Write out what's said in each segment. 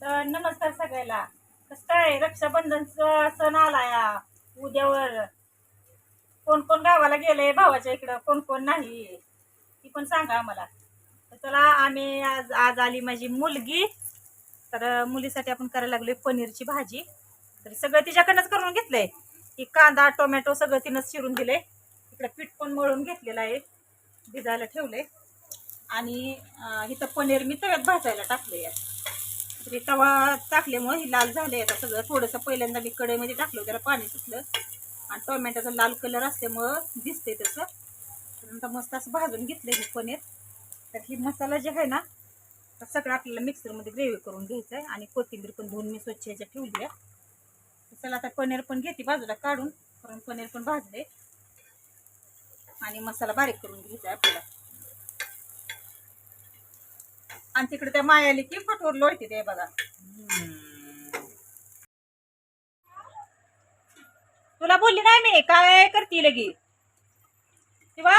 तर नमस्कार सगळ्याला. कसं काय रक्षाबंधनचं सण आला या उद्यावर. कोण कोण गावाला गेले भावाच्या इकडं? कोण कोण नाही? ती पण सांगा आम्हाला. तर चला आम्ही आज आज आली माझी मुलगी. तर मुलीसाठी आपण करायला लागलोय पनीरची भाजी. तर सगळं तिच्याकडनंच करून घेतलंय. की कांदा टोमॅटो सगळं तिनंच चिरून दिले इकडं पीठ पण मळून घेतलेलं आहे. भिजायला ठेवलंय. आणि इथं पनीर मी तव्यात भाजायला टाकले तरी तवा टाकल्यामुळे हे लाल झाले आता सगळं. थोडंसं पहिल्यांदा मी कढईमध्ये टाकलं त्याला पाणी सुटलं. आणि टोमॅटोचा लाल कलर असल्यामुळं दिसते तसं. तर नंतर मस्त असं भाजून घेतलं हे पनीर. तर ही मसाला जे आहे ना तर सगळं आपल्याला मिक्सरमध्ये ग्रेव्ही करून घ्यायचं आहे. आणि कोथिंबीर पण धुवून मी स्वच्छ ह्याच्या ठेवली आहे. चला आता पनीर पण घेते बाजूला काढून. कारण पनीर पण भाजले आणि मसाला बारीक करून घ्यायचा आहे आपल्याला. आणि तिकडे त्या मायाली की फटवर लोळते ते बघा. तुला बोलली नाही मी काय करते लगी? किंवा?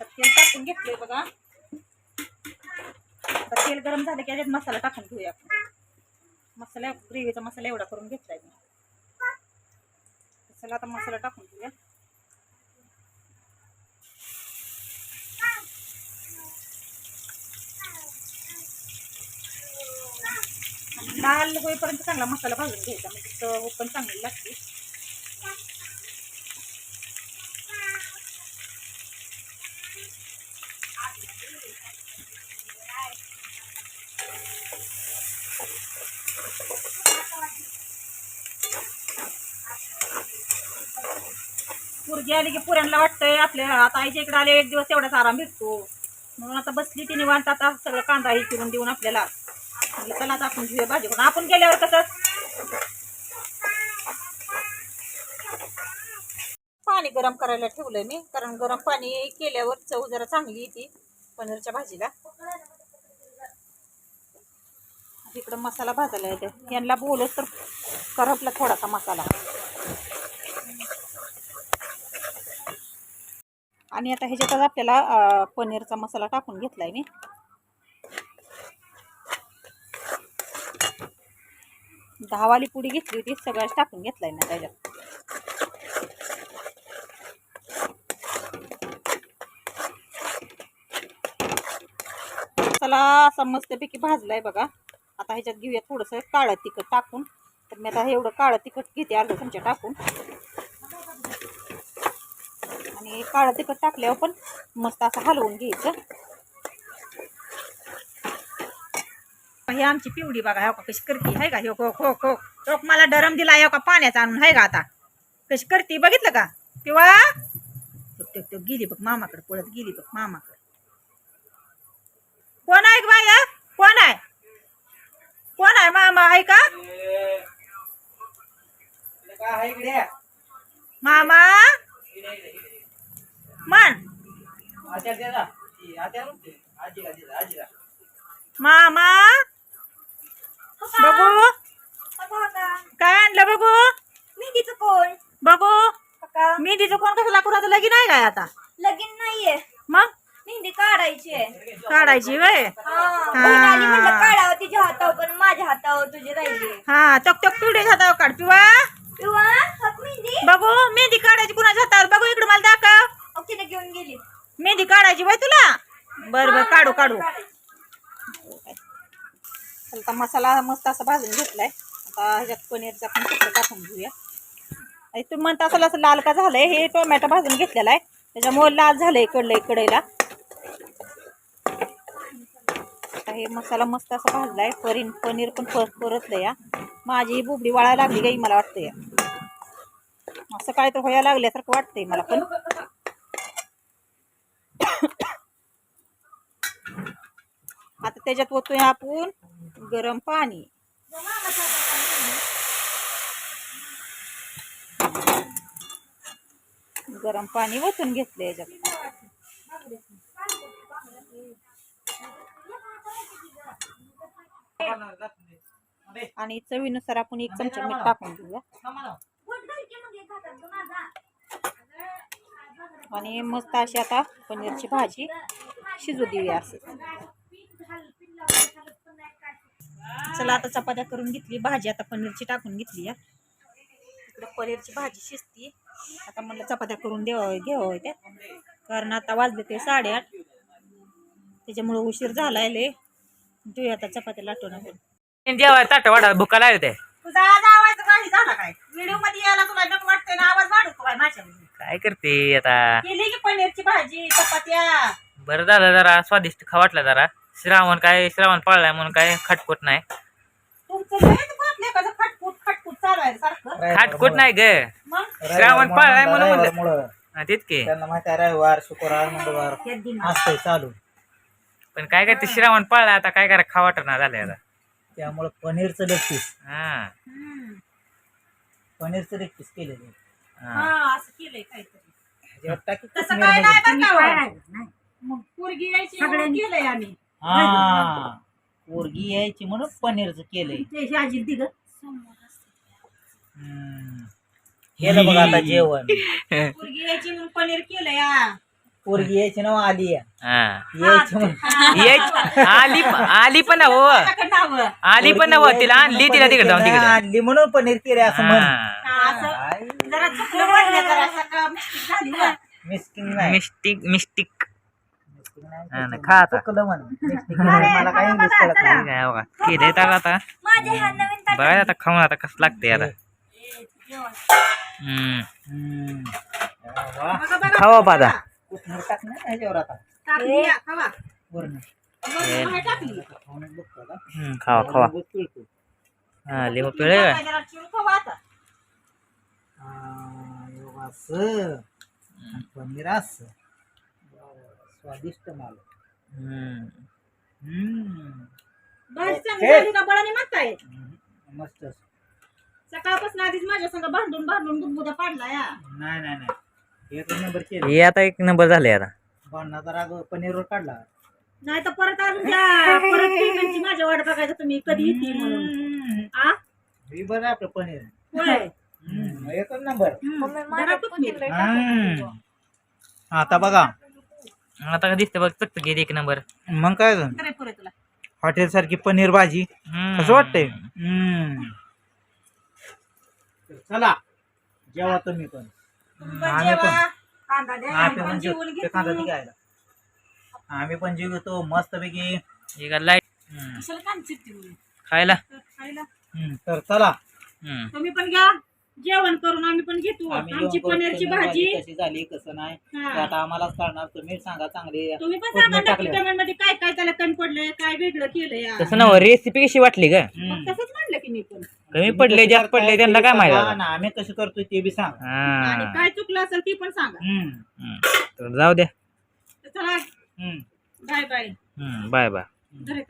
तेल टाकून घेतलंय बघा. आता तेल गरम झालं की त्याच्यात मसाला टाकून घेऊया आपण. मसाला ग्रेव्हीचा मसाला एवढा करून घेतलाय मी. मसाला आता मसाला टाकून घेऊया. लाल होईपर्यंत चांगला मसाला भाजून घ्यायचा म्हणजे चव पण चांगली लागते. पुरगी आली की पुऱ्यांना वाटतंय आपल्या आता आईच्या इकडे आले एक दिवस तेवढाच आराम भेटतो. म्हणून आता बसली ती निवांत आता सगळं कांदा हे चिरून देऊन आपल्याला. चला आता आपण घेऊया. भाजी करून आपण गेल्यावर कसं? पाणी गरम करायला ठेवलंय मी कारण गरम पाणी केल्यावर चव जरा चांगली येते पनीरच्या भाजीला. इकडं मसाला भाजायला येते यांना बोलत तर करपला थोडासा मसाला. आणि आता ह्याच्यातच आपल्याला पनीरचा मसाला टाकून घेतलाय मी. दहावाली पुडी घेतली होती सगळ्याच टाकून घेतलाय ना त्याच्यात. चला असा मस्तपैकी भाजलाय बघा. आता ह्याच्यात घेऊया थोडंसं काळं तिखट टाकून. तर मी आता हे एवढं काळं तिखट घेते अर्धा चमचा टाकून. आणि काळं तिखट टाकल्यावर पण मस्त असं हलवून घ्यायचं. ही आमची पिवडी बघा हो का कशी करते आहे का? हो हो हो हो. हो मला डरम दिला हो का पाण्याचा आणून आहे का आता? कशी करते बघितलं का? किंवा तो तो गेली बघ मामाकडे पळत गेली बघ मामाकडे. कोण आहे बाया? कोण आहे? कोण आहे मामा आहे का? मामा? मन मामा? बघू काय आणलं बघू मेहंदीचं कोण? बघू काका. मी तिचं कोण कसं लाकूडाचं लगीन आहे काय आता? लगीन नाहीये. मग? मेहंदी काढायची आहे. काढायची वय काढावं तिच्या हातावर पण माझ्या हातावर तुझी राहिली. हा तक तक पिवडे हातावर काढ पिवा. मेहंदी? बघू मेहंदी काढायची कुणाच्या हातावर? बघू इकडे मला दाखव. तिने घेऊन गेली. मेहंदी काढायची वय तुला? बर बर काढू काढू. आता मसाला मस्त असा भाजून घेतलाय. आता ह्याच्यात पनीरचा पण तुकडं टाकून घेऊया. तुम्ही म्हणता असं असं लाल का झालंय? हे टोमॅटो भाजून घेतलेला आहे. त्याच्यामुळे लाल झालंय इकडलं कढईला हे मसाला मस्त असा भाजलाय. परीन पनीर पण परत परतलं या माझी बुबडी वाळायला लागली गाई मला वाटतं या असं काय तर व्हायला लागल्यासारखं वाटतंय मला पण. आता त्याच्यात ओतूया आपण गरम पाणी. गरम पाणी वचून घेतलं याच्यात. आणि चवीनुसार आपण एक चमचा मीठ टाकून घेऊया. आणि मस्त अशी आता पनीरची भाजी शिजू देऊया असं. चला आता चपात्या करून घेतली भाजी आता पनीरची टाकून घेतली या. इकडं पनीरची भाजी शिजती. आता म्हणलं चपात्या करून देवा घ्यावं त्या. कारण आता वाजले ते साडेआठ. त्याच्यामुळे उशीर झालाय लय. देऊया आता चपात्या लाटून आपण. जेव्हा ताट वाढा भुका लागले ते तुझा आज आवाज झाला काय? व्हिडिओमध्ये यायला तुला वाटतंय ना? आवाज काय माझ्या काय करते आता? केली की पनीरची भाजी चपात्या? बरं झालं जरा स्वादिष्ट खा वाटलं जरा. श्रावण काय श्रावण पाळलाय म्हणून काय खटपट नाही. तुमचं लयच बापले कसं खटपूट खटपूट चालू आहे सारखं. खटपट नाही ग. मग? श्रावण पाळलाय म्हणून म्हणलं. मुळे. हा, तेच की. त्यांना माहिती आहे रविवार शुक्रवार मंगळवार हे दिन. असतंय चालू. पण काय करते श्रावण पाळलाय आता काय करा खा वाटणार झालंय आता. त्यामुळे पनीरचं लेग पीस. हा. हम्म. पनीरचं लेग पीस केलेलं हा. हा असं केलंय काहीतरी. ह्याच्यावर टाकी तसं कोथिंबीर काय नाही मध्ये. बरं का हो? मग पोरगी यायची केलंय आम्ही. हा. पोरगी यायची म्हणून पनीरचं केलंय. ते आजी दिग हम्म. केलं बघा आता जेवण. पोरगी यायची म्हणून पनीर केलंय हा. पोरगी यायची ना आली या. हा. यायची म्हणून. ये आली प- आली पण हो. नावं. आली पण हो. तिला आणली तिला तिकडे जाऊन तिकडे. आणली म्हणून पनीर केले असं म्हण. हा. जरा चुकलं मिस्टेक झाली ना. मिस्किंग नाही. मिस्टिक. हा ना, खा आता. चुकलं म्हण मला काही इंग्लिश कळत नाही काय बघा केलंय तर आता माझे हा नवीन ताट बघा आता खाऊन आता कसं लागते आता हम्म हम्म. वा. बघा, बघा, खावा पादा कोथिंबीर टाक ना ह्याच्यावर आता टाकली या, खावा. खाऊनच बघतो आता. हम्म, खावा खावा बघ पिळतो. हा लिंबू पिळे. हा, एवढं असं. आणि पनीर असं. स्वादिष्ट माल. हम्म. हम्म. भाजी चांगली हे. झाली का बळाने म्हणताय. मस्त. सकाळपासून आधीच माझ्या संग भांडून भांडून बुधबुद्या पाडला या नाही नाही. नाही एक नंबर केलं. हे आता एक नंबर झाले आता. भांडणाचा राग पनीरवर काढला. नाही तर परत अजून परत पेमेंटची माझ्या वाट बघायचं तुम्ही. कधी येते म्हणून. आ? हे बरं आहे आपलं पनीर. होय. हम्म, एकच नंबर जरा हम्म. आता बघा. आता दिसते बघ चकचक येते एक नंबर मग काय पुरे तुला हॉटेल सारखी पनीर भाजी हम्म. कसं वाटतंय हम्म. चला जेवा तुम्ही पण तुम्ही पण आम्ही जेवा. पण. कांदा द्या आम्ही आम्ही पण पण जेव- जेवून घेतो दे घ्यायला. आम्ही पण जीव घेतो मस्त पैकी हे का लाइट कशाला? खायला तर खायला. तर चला हम्म. तुम्ही पण घ्या जेवण करून आम्ही पण घेतो आम्ही आमची पनीरची पनीर भाजी कशी झाली कसं नाही हा. ते आता आम्हालाच कळणार तुम्ही सांगा चांगले तुम्ही पण सांगा नक्की टाकल्यावर. कमेंटमध्ये काय काय त्याला कमी पडलंय काय वेगळं केलं या तसं ना रेसिपी कशी वाटली का हम्म. तसंच म्हणलं की मी पण कमी तुम्ही पडले कशी जास्त करताय पडले ते त्यांना काय माहिती सांगा आता. ना, आम्ही कसं करतोय ते बी सांगा आणि हा. काय चुकलं असेल ती पण सांगा हम्म. हम्म. तर जाऊ द्या तर चला हम्म. Bye bye hmm. Bye bye धरे